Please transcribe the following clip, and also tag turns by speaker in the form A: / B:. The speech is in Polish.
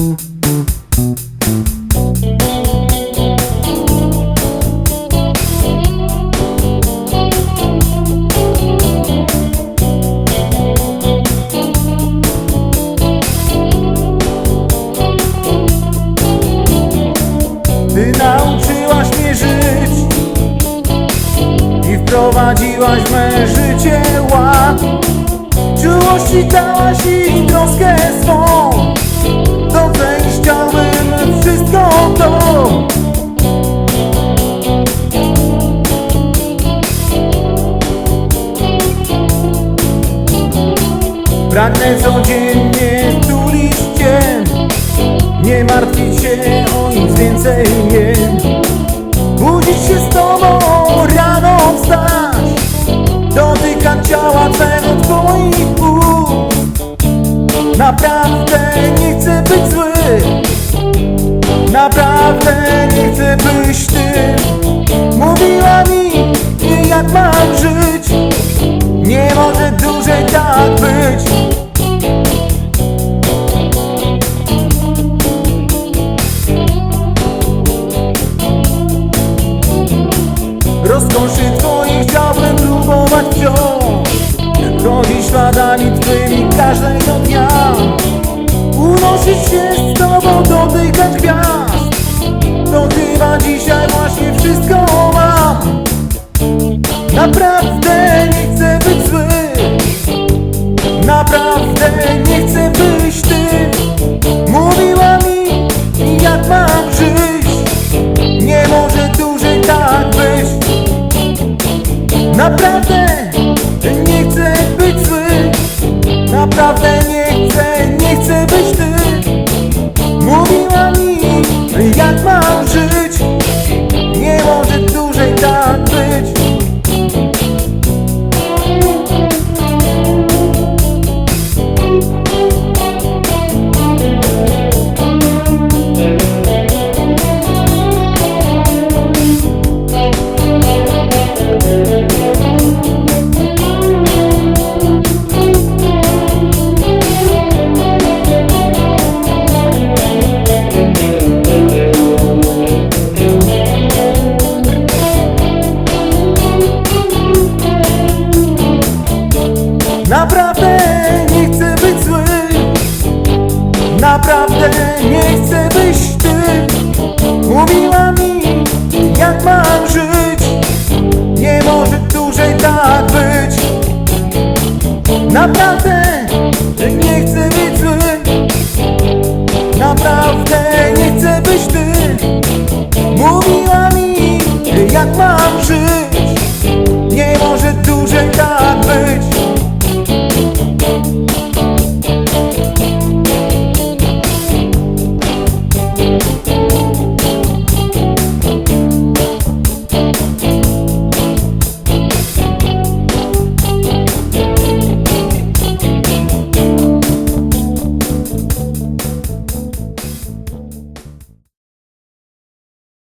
A: Ty nauczyłaś mnie żyć I wprowadziłaś w me życie ład. Czułości dałaś i troskę swą Pragnę codziennie tulić Cię Nie martwić się o nic więcej nie. Budzić się z Tobą, rano wstać. Dotykać ciała Twego Twoich ust Naprawdę nie chcę być zły. Naprawdę nie chcę byś Gwiazd To chyba dzisiaj właśnie wszystko mam Naprawdę nie chcę być zły. Naprawdę nie chcę byś Ty. Mówiła mi jak mam żyć. Nie może dłużej tak być. Naprawdę nie chcę być zły. Naprawdę nie chcę, nie chcę Naprawdę nie chcę być zły Naprawdę nie chcę być ty